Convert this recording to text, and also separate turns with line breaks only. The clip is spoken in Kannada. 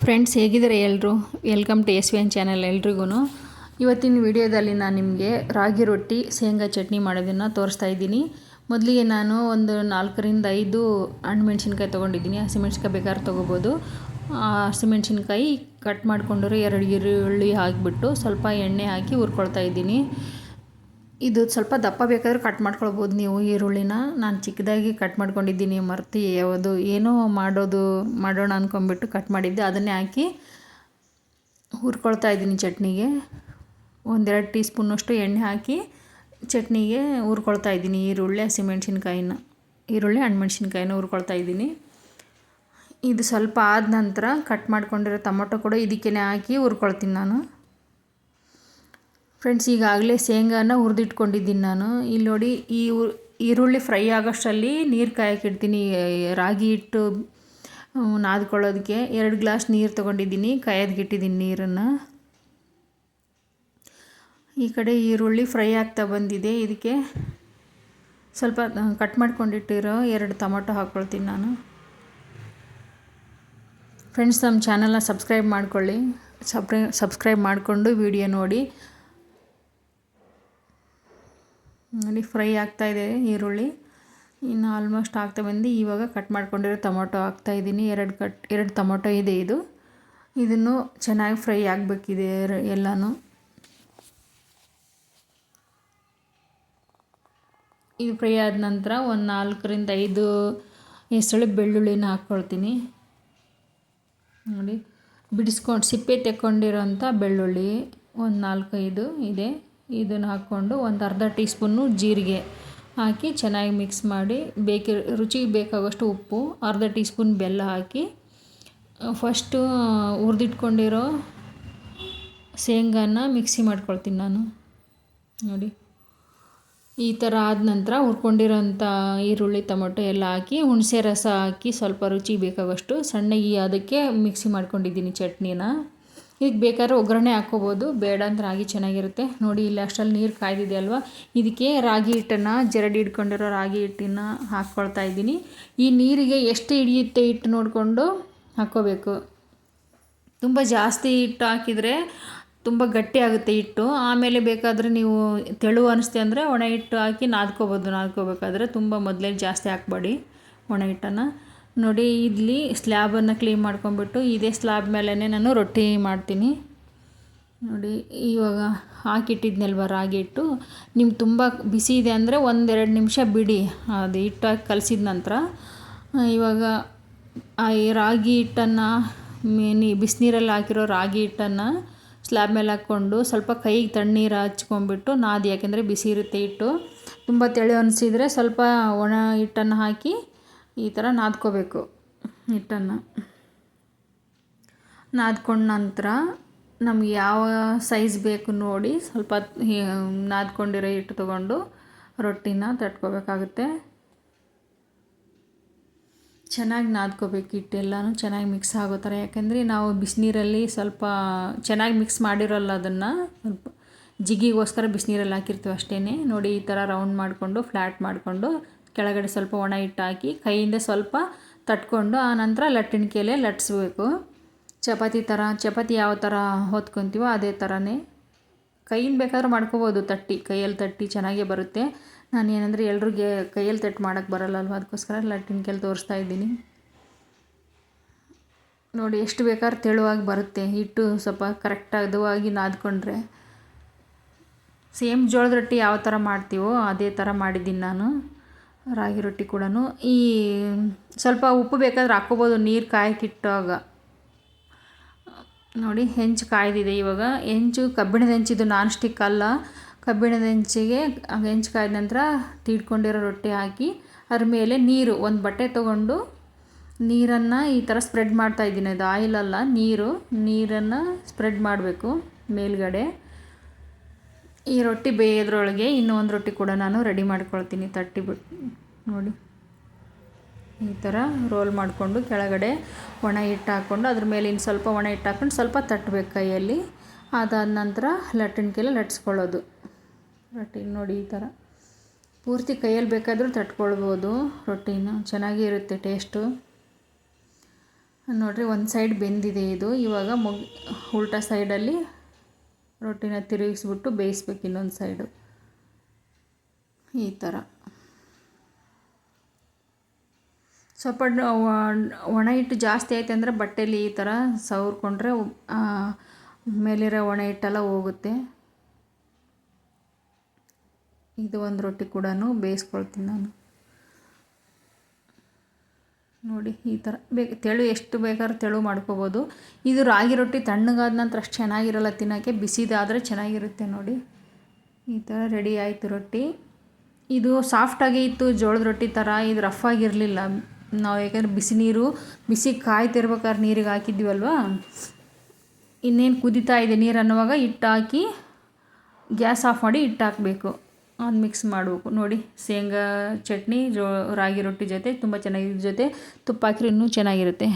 ಫ್ರೆಂಡ್ಸ್ ಹೇಗಿದ್ದಾರೆ ಎಲ್ಲರೂ welcome to S V N channel ಎಲ್ರಿಗೂ ಇವತ್ತಿನ ವಿಡಿಯೋದಲ್ಲಿ ನಾನು ನಿಮಗೆ ರಾಗಿ ರೊಟ್ಟಿ, ಶೇಂಗಾ ಚಟ್ನಿ ಮಾಡೋದನ್ನು ತೋರಿಸ್ತಾ ಇದ್ದೀನಿ. ಮೊದಲಿಗೆ ನಾನು ಒಂದು ನಾಲ್ಕರಿಂದ ಐದು ಹಣ್ಣುಮೆಣ್ಸಿನ್ಕಾಯಿ ತೊಗೊಂಡಿದ್ದೀನಿ. ಹಸಿಮೆಣ್ಸಿನ್ಕಾಯಿ ಬೇಕಾದ್ರೆ ತೊಗೋಬೋದು. ಹಸಿಮೆಣ್ಸಿನ್ಕಾಯಿ ಕಟ್ ಮಾಡಿಕೊಂಡ್ರೆ ಎರಡು ಈರುಳ್ಳಿ ಹಾಕಿಬಿಟ್ಟು ಸ್ವಲ್ಪ ಎಣ್ಣೆ ಹಾಕಿ ಹುರ್ಕೊಳ್ತಾ ಇದ್ದೀನಿ. ಇದು ಸ್ವಲ್ಪ ದಪ್ಪ ಬೇಕಾದರೂ ಕಟ್ ಮಾಡ್ಕೊಳ್ಬೋದು. ನೀವು ಈರುಳ್ಳಿನ ನಾನು ಚಿಕ್ಕದಾಗಿ ಕಟ್ ಮಾಡ್ಕೊಂಡಿದ್ದೀನಿ, ಮರ್ತಿ ಯಾವುದು ಏನೋ ಮಾಡೋದು, ಮಾಡೋಣ ಅಂದ್ಕೊಂಬಿಟ್ಟು ಕಟ್ ಮಾಡಿದ್ದೆ. ಅದನ್ನೇ ಹಾಕಿ ಹುರ್ಕೊಳ್ತಾ ಇದ್ದೀನಿ ಚಟ್ನಿಗೆ. ಒಂದೆರಡು ಟೀ ಸ್ಪೂನಷ್ಟು ಎಣ್ಣೆ ಹಾಕಿ ಚಟ್ನಿಗೆ ಹುರ್ಕೊಳ್ತಾ ಇದ್ದೀನಿ. ಈರುಳ್ಳಿ, ಹಸಿಮೆಣ್ಸಿನ್ಕಾಯಿನ, ಈರುಳ್ಳಿ, ಹಣ್ಮೆಣ್ಸಿನ್ಕಾಯಿನ ಹುರ್ಕೊಳ್ತಾ ಇದ್ದೀನಿ. ಇದು ಸ್ವಲ್ಪ ಆದ ನಂತರ ಕಟ್ ಮಾಡ್ಕೊಂಡಿರೋ ಟೊಮೊಟೊ ಕೂಡ ಇದಕ್ಕೇ ಹಾಕಿ ಹುರ್ಕೊಳ್ತೀನಿ ನಾನು. ಫ್ರೆಂಡ್ಸ್ ಈಗಾಗಲೇ ಶೇಂಗಾನ ಹುರಿದಿಟ್ಕೊಂಡಿದ್ದೀನಿ ನಾನು. ಇಲ್ಲಿ ನೋಡಿ, ಈ ಈರುಳ್ಳಿ ಫ್ರೈ ಆಗೋಷ್ಟರಲ್ಲಿ ನೀರು ಕಾಯಕ್ಕಿಡ್ತೀನಿ. ರಾಗಿ ಹಿಟ್ಟು ನಾದ್ಕೊಳ್ಳೋದಕ್ಕೆ ಎರಡು ಗ್ಲಾಸ್ ನೀರು ತೊಗೊಂಡಿದ್ದೀನಿ. ಕಾಯೋದಕ್ಕಿಟ್ಟಿದ್ದೀನಿ ನೀರನ್ನು. ಈ ಕಡೆ ಈರುಳ್ಳಿ ಫ್ರೈ ಆಗ್ತಾ ಬಂದಿದೆ. ಇದಕ್ಕೆ ಸ್ವಲ್ಪ ಕಟ್ ಮಾಡ್ಕೊಂಡಿಟ್ಟಿರೋ ಎರಡು ಟೊಮೊಟೊ ಹಾಕ್ಕೊಳ್ತೀನಿ ನಾನು. ಫ್ರೆಂಡ್ಸ್ ನಮ್ಮ ಚಾನಲ್ನ ಸಬ್ಸ್ಕ್ರೈಬ್ ಮಾಡ್ಕೊಳ್ಳಿ. ಸಬ್ಸ್ಕ್ರೈ ಸಬ್ಸ್ಕ್ರೈಬ್ ಮಾಡಿಕೊಂಡು ವಿಡಿಯೋ ನೋಡಿ. ನೋಡಿ ಫ್ರೈ ಆಗ್ತಾಯಿದೆ ಈರುಳ್ಳಿ. ಇನ್ನು ಆಲ್ಮೋಸ್ಟ್ ಆಗ್ತಾ ಬಂದು ಇವಾಗ ಕಟ್ ಮಾಡ್ಕೊಂಡಿರೋ ಟೊಮೊಟೊ ಹಾಕ್ತಾಯಿದ್ದೀನಿ ಎರಡು ಕಟ್ ಎರಡು ಟೊಮೊಟೊ ಇದೆ ಇದು. ಇದನ್ನು ಚೆನ್ನಾಗಿ ಫ್ರೈ ಆಗಬೇಕಿದೆ ಎಲ್ಲನೂ. ಇದು ಫ್ರೈ ಆದ ನಂತರ ಒಂದು ನಾಲ್ಕರಿಂದ ಐದು ಹೆಸಳು ಬೆಳ್ಳುಳ್ಳಿನ ಹಾಕ್ಕೊಳ್ತೀನಿ. ನೋಡಿ, ಬಿಡಿಸ್ಕೊಂಡು, ಸಿಪ್ಪೆ ತೆಕ್ಕೊಂಡಿರೋಂಥ ಬೆಳ್ಳುಳ್ಳಿ ಒಂದು ನಾಲ್ಕೈದು ಇದೆ. ಇದನ್ನು ಹಾಕ್ಕೊಂಡು ಒಂದು ಅರ್ಧ ಟೀ ಸ್ಪೂನು ಜೀರಿಗೆ ಹಾಕಿ ಚೆನ್ನಾಗಿ ಮಿಕ್ಸ್ ಮಾಡಿ ಬೇಕಿ, ರುಚಿಗೆ ಬೇಕಾಗುವಷ್ಟು ಉಪ್ಪು, ಅರ್ಧ ಟೀ ಸ್ಪೂನ್ ಬೆಲ್ಲ ಹಾಕಿ ಫಸ್ಟು ಹುರಿದಿಟ್ಕೊಂಡಿರೋ ಶೇಂಗಾನ ಮಿಕ್ಸಿ ಮಾಡ್ಕೊಳ್ತೀನಿ ನಾನು. ನೋಡಿ. ಈ ಥರ ಆದ ನಂತರ ಹುರ್ಕೊಂಡಿರೋಂಥ ಈರುಳ್ಳಿ, ಟೊಮೊಟೊ ಎಲ್ಲ ಹಾಕಿ, ಹುಣಸೆ ರಸ ಹಾಕಿ ಸ್ವಲ್ಪ ರುಚಿ ಬೇಕಾಗುವಷ್ಟು ಸಣ್ಣಗೆ ಅದಕ್ಕೆ ಮಿಕ್ಸಿ ಮಾಡ್ಕೊಂಡಿದ್ದೀನಿ ಚಟ್ನಿನ. ಇದಕ್ಕೆ ಬೇಕಾದ್ರೆ ಒಗ್ಗರಣೆ ಹಾಕ್ಕೋಬೋದು. ಬೇಡ ಅಂತ ರಾಗಿ ಚೆನ್ನಾಗಿರುತ್ತೆ. ನೋಡಿ, ಇಲ್ಲಿ ಅಷ್ಟರಲ್ಲಿ ನೀರು ಕಾಯ್ದಿದೆ ಅಲ್ವಾ? ಇದಕ್ಕೆ ರಾಗಿ ಹಿಟ್ಟನ್ನು, ಜರಡಿ ಹಿಡ್ಕೊಂಡಿರೋ ರಾಗಿ ಹಿಟ್ಟನ್ನು ಹಾಕ್ಕೊಳ್ತಾ ಇದ್ದೀನಿ. ಈ ನೀರಿಗೆ ಎಷ್ಟು ಹಿಡಿಯುತ್ತೆ ಹಿಟ್ಟು ನೋಡಿಕೊಂಡು ಹಾಕ್ಕೋಬೇಕು. ತುಂಬ ಜಾಸ್ತಿ ಹಿಟ್ಟು ಹಾಕಿದರೆ ತುಂಬ ಗಟ್ಟಿ ಆಗುತ್ತೆ ಹಿಟ್ಟು. ಆಮೇಲೆ ಬೇಕಾದರೆ ನೀವು ತೆಳು ಅನಿಸ್ತೆ ಅಂದರೆ ಒಣ ಹಿಟ್ಟು ಹಾಕಿ ನಾದ್ಕೋಬೋದು. ನಾದ್ಕೋಬೇಕಾದ್ರೆ ತುಂಬ ಮೊದಲೇ ಜಾಸ್ತಿ ಹಾಕ್ಬೇಡಿ ಒಣ ಹಿಟ್ಟನ್ನು. ನೋಡಿ ಇಲ್ಲಿ ಸ್ಲ್ಯಾಬನ್ನು ಕ್ಲೀನ್ ಮಾಡ್ಕೊಂಬಿಟ್ಟು ಇದೇ ಸ್ಲ್ಯಾಬ್ ಮೇಲೇ ನಾನು ರೊಟ್ಟಿ ಮಾಡ್ತೀನಿ. ನೋಡಿ, ಇವಾಗ ಹಾಕಿಟ್ಟಿದ್ನಲ್ವ ರಾಗಿ ಹಿಟ್ಟು. ನಿಮ್ಗೆ ತುಂಬ ಬಿಸಿ ಇದೆ ಅಂದರೆ ಒಂದೆರಡು ನಿಮಿಷ ಬಿಡಿ. ಅದು ಹಿಟ್ಟು ಹಾಕಿ ಕಲಸಿದ ನಂತರ, ಇವಾಗ ಆ ರಾಗಿ ಹಿಟ್ಟನ್ನು ನೀ ಬಿಸಿನೀರಲ್ಲಿ ಹಾಕಿರೋ ರಾಗಿ ಹಿಟ್ಟನ್ನು ಸ್ಲ್ಯಾಬ್ ಮೇಲೆ ಹಾಕ್ಕೊಂಡು ಸ್ವಲ್ಪ ಕೈಗೆ ತಣ್ಣೀರು ಹಚ್ಕೊಂಬಿಟ್ಟು ನಾದಿ, ಯಾಕೆಂದರೆ ಬಿಸಿ ಇರುತ್ತೆ ಹಿಟ್ಟು. ತುಂಬ ತೆಳು ಅನಿಸಿದರೆ ಸ್ವಲ್ಪ ಒಣ ಹಿಟ್ಟನ್ನು ಹಾಕಿ ಈ ಥರ ನಾದ್ಕೋಬೇಕು ಹಿಟ್ಟನ್ನು. ನಾದ್ಕೊಂಡ ನಂತರ ನಮ್ಗೆ ಯಾವ ಸೈಜ್ ಬೇಕು ನೋಡಿ ಸ್ವಲ್ಪ ನಾದ್ಕೊಂಡಿರೋ ಹಿಟ್ಟು ತೊಗೊಂಡು ರೊಟ್ಟಿನ ತಟ್ಕೋಬೇಕಾಗುತ್ತೆ. ಚೆನ್ನಾಗಿ ನಾದ್ಕೋಬೇಕು ಹಿಟ್ಟೆಲ್ಲನೂ, ಚೆನ್ನಾಗಿ ಮಿಕ್ಸ್ ಆಗೋ ಥರ. ಯಾಕೆಂದರೆ ನಾವು ಬಿಸಿನೀರಲ್ಲಿ ಸ್ವಲ್ಪ ಚೆನ್ನಾಗಿ ಮಿಕ್ಸ್ ಮಾಡಿರೋಲ್ಲ ಅದನ್ನು. ಸ್ವಲ್ಪ ಜಿಗಿಗೋಸ್ಕರ ಬಿಸಿನೀರಲ್ಲಿ ಹಾಕಿರ್ತೀವಿ ಅಷ್ಟೇ ನೋಡಿ ಈ ಥರ ರೌಂಡ್ ಮಾಡಿಕೊಂಡು ಫ್ಲ್ಯಾಟ್ ಮಾಡಿಕೊಂಡು ಕೆಳಗಡೆ ಸ್ವಲ್ಪ ಒಣ ಹಿಟ್ಟು ಹಾಕಿ ಕೈಯಿಂದ ಸ್ವಲ್ಪ ತಟ್ಕೊಂಡು ಆ ನಂತರ ಲಟ್ಟಿಣಿಕೆಯಲ್ಲೇ ಲಟ್ಟಿಸ್ಬೇಕು. ಚಪಾತಿ ಥರ ಚಪಾತಿ ಯಾವ ಥರ ಹೊತ್ಕೊತೀವೋ ಅದೇ ಥರನೇ ಕೈಯಿಂದ ಬೇಕಾದ್ರೂ ಮಾಡ್ಕೋಬೋದು, ತಟ್ಟಿ, ಕೈಯಲ್ಲಿ ತಟ್ಟಿ ಚೆನ್ನಾಗೇ ಬರುತ್ತೆ. ನಾನು ಏನಂದರೆ ಎಲ್ರಿಗೆ ಕೈಯಲ್ಲಿ ತಟ್ಟು ಮಾಡೋಕ್ಕೆ ಬರಲ್ಲ ಅದಕ್ಕೋಸ್ಕರ ಲಟ್ಟಿಣಿಕೆಯಲ್ಲಿ ತೋರಿಸ್ತಾ ಇದ್ದೀನಿ. ನೋಡಿ, ಎಷ್ಟು ಬೇಕಾದ್ರೆ ತೆಳುವಾಗಿ ಬರುತ್ತೆ. ಹಿಟ್ಟು ಸ್ವಲ್ಪ ಕರೆಕ್ಟಾಗಿ ನಾದ್ಕೊಂಡ್ರೆ. ಸೇಮ್ ಜೋಳದ ರೊಟ್ಟಿ ಯಾವ ಥರ ಮಾಡ್ತೀವೋ ಅದೇ ಥರ ಮಾಡಿದ್ದೀನಿ ನಾನು. ರಾಗಿ ರೊಟ್ಟಿ ಕೂಡ ಈ ಸ್ವಲ್ಪ ಉಪ್ಪು ಬೇಕಾದ್ರೆ ಹಾಕ್ಕೋಬೋದು. ನೀರು ಕಾಯಕ್ಕಿಟ್ಟಾಗ ನೋಡಿ, ಹೆಂಚು ಕಾಯ್ದಿದೆ ಇವಾಗ. ಹೆಂಚು, ಕಬ್ಬಿಣದ ಹೆಂಚಿದು ನಾನ್ ಸ್ಟಿಕ್ ಅಲ್ಲ. ಕಬ್ಬಿಣದ ಹೆಂಚಿಗೆ ಹೆಂಚು ಕಾಯ್ದ ನಂತರ ತೀಡ್ಕೊಂಡಿರೋ ರೊಟ್ಟಿ ಹಾಕಿ, ಅದ್ರ ಮೇಲೆ ನೀರು, ಒಂದು ಬಟ್ಟೆ ತೊಗೊಂಡು ನೀರನ್ನು ಈ ಥರ ಸ್ಪ್ರೆಡ್ ಮಾಡ್ತಾಯಿದ್ದೀನಿ ಅದು ಆಯಿಲ್ ಅಲ್ಲ, ನೀರು. ನೀರನ್ನು ಸ್ಪ್ರೆಡ್ ಮಾಡಬೇಕು ಮೇಲ್ಗಡೆ. ಈ ರೊಟ್ಟಿ ಬೇಯೋದ್ರೊಳಗೆ ಇನ್ನೂ ಒಂದು ರೊಟ್ಟಿ ಕೂಡ ನಾನು ರೆಡಿ ಮಾಡ್ಕೊಳ್ತೀನಿ. ತಟ್ಟಿ ಬಿಟ್ಟು ನೋಡಿ. ಈ ಥರ ರೋಲ್ ಮಾಡಿಕೊಂಡು ಕೆಳಗಡೆ ಒಣ ಹಿಟ್ಟು ಹಾಕ್ಕೊಂಡು ಅದ್ರ ಮೇಲೆ ಇನ್ನು ಸ್ವಲ್ಪ ಒಣ ಹಿಟ್ಟು ಹಾಕ್ಕೊಂಡು ಸ್ವಲ್ಪ ತಟ್ಟಬೇಕು ಕೈಯಲ್ಲಿ. ಅದಾದ ನಂತರ ಲಟ್ಟಿಣಿಕೆಲ್ಲ ಲಟ್ಸ್ಕೊಳ್ಳೋದು. ರೊಟ್ಟಿ ನೋಡಿ ಈ ಥರ ಪೂರ್ತಿ ಕೈಯಲ್ಲಿ ಬೇಕಾದರೂ ತಟ್ಕೊಳ್ಬೋದು ರೊಟ್ಟಿನ. ಚೆನ್ನಾಗಿರುತ್ತೆ ಟೇಸ್ಟು ನೋಡಿರಿ, ಒಂದು ಸೈಡ್ ಬೆಂದಿದೆ ಇದು. ಇವಾಗ ಮುಗ್ ಉಲ್ಟಾ ಸೈಡಲ್ಲಿ ರೊಟ್ಟಿನ ತಿರುಗಿಸ್ಬಿಟ್ಟು ಬೇಯಿಸ್ಬೇಕು ಇನ್ನೊಂದು ಸೈಡು. ಈ ಥರ. ಸ್ವಲ್ಪ ಒಣ ಹಿಟ್ಟು ಜಾಸ್ತಿ ಆಯ್ತು ಅಂದರೆ ಬಟ್ಟೆಲಿ ಈ ಥರ ಸವರ್ಕೊಂಡ್ರೆ ಮೇಲಿರೋ ಒಣ ಹಿಟ್ಟೆಲ್ಲ ಹೋಗುತ್ತೆ. ಇದು ಒಂದು ರೊಟ್ಟಿ ಕೂಡ ಬೇಯಿಸ್ಕೊಳ್ತೀನಿ ನಾನು. ನೋಡಿ, ಈ ಥರ ಬೇಗ ತೆಳು ಎಷ್ಟು ಬೇಕಾದ್ರೂ ತೆಳು ಮಾಡ್ಕೋಬೋದು. ಇದು ರಾಗಿ ರೊಟ್ಟಿ ತಣ್ಣಗಾದ ನಂತರ ಅಷ್ಟು ಚೆನ್ನಾಗಿರಲ್ಲ ತಿನ್ನೋಕ್ಕೆ, ಬಿಸಿದಾದರೆ ಚೆನ್ನಾಗಿರುತ್ತೆ ನೋಡಿ. ಈ ಥರ ರೆಡಿ ಆಯಿತು ರೊಟ್ಟಿ. ಇದು ಸಾಫ್ಟಾಗಿ ಇತ್ತು, ಜೋಳದ ರೊಟ್ಟಿ ಥರ ಇದು ರಫ್ ಆಗಿರಲಿಲ್ಲ. ನಾವು ಯಾಕಂದರೆ ಬಿಸಿ ನೀರು, ಬಿಸಿ ಕಾಯ್ತಿರ್ಬೇಕಾದ್ರೆ ನೀರಿಗೆ ಹಾಕಿದ್ವಲ್ವ? ಇನ್ನೇನು ಕುದೀತಾ ಇದೆ ನೀರು ಅನ್ನುವಾಗ ಹಿಟ್ಟು ಹಾಕಿ ಗ್ಯಾಸ್ ಆಫ್ ಮಾಡಿ ಹಿಟ್ಟು ಹಾಕಬೇಕು ಅದು ಮಿಕ್ಸ್ ಮಾಡಬೇಕು. ನೋಡಿ, ಶೇಂಗಾ ಚಟ್ನಿ, ಜೋ ರಾಗಿ ರೊಟ್ಟಿ ಜೊತೆ, ತುಂಬ ಚೆನ್ನಾಗಿ ಜೊತೆ ತುಪ್ಪ ಹಾಕಿದ್ರೆ ಇನ್ನೂ ಚೆನ್ನಾಗಿರುತ್ತೆ.